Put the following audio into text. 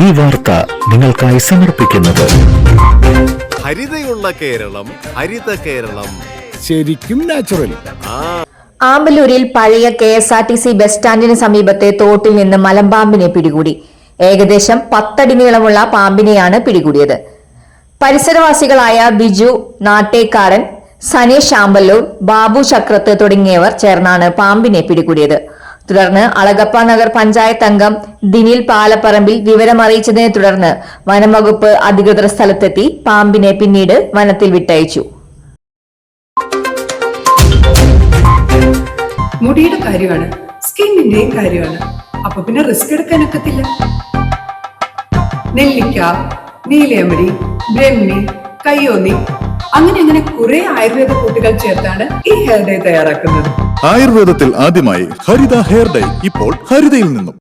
ഈ വാർത്ത നിങ്ങൾക്കായി സമർപ്പിക്കുന്നത്. ഹരിതയുള്ള കേരളം ഹരിത കേരളം. ശരിക്കും നാച്ചുറൽ ആമ്പലൂരിൽ പഴയ K S R T C bus സ്റ്റാൻഡിന് സമീപത്തെ തോട്ടിൽ നിന്ന് മലമ്പാമ്പിനെ പിടികൂടി. ഏകദേശം പത്തടി നീളമുള്ള പാമ്പിനെയാണ് പിടികൂടിയത്. പരിസരവാസികളായ ബിജു നാട്ടേക്കാരൻ സനീഷ് ആമ്പല്ലൂർ ബാബു ചക്രത്ത് തുടങ്ങിയവർ ചേർന്നാണ് പാമ്പിനെ പിടികൂടിയത്. തുടർന്ന് അളഗപ്പ നഗർ പഞ്ചായത്ത് അംഗം ദിനിൽ പാലപ്പറമ്പിൽ വിവരമറിയിച്ചതിനെ തുടർന്ന് വനംവകുപ്പ് അധികൃതർ സ്ഥലത്തെത്തി പാമ്പിനെ പിന്നീട് വനത്തിൽ വിട്ടയച്ചു. മുടിയുടെ കാര്യമാണ് സ്കിന്നിന്റെയും കാര്യമാണ്. അപ്പൊ പിന്നെ റിസ്ക് എടുക്കാനൊക്കത്തില്ല നെല്ലിക്ക നീലയമരി ബ്രഹ്മി കയ്യോന്നി അങ്ങനെ അങ്ങനെ കുറെ ആയുർവേദ കൂട്ടുകൾ ചേർത്താണ് ഈ ഹെയർ ഡേ തയ്യാറാക്കുന്നത്. ആയുർവേദത്തിൽ ആദ്യമായി ഹരിത ഹെയർ ഡൈ ഇപ്പോൾ ഹരിതയിൽ നിന്നും.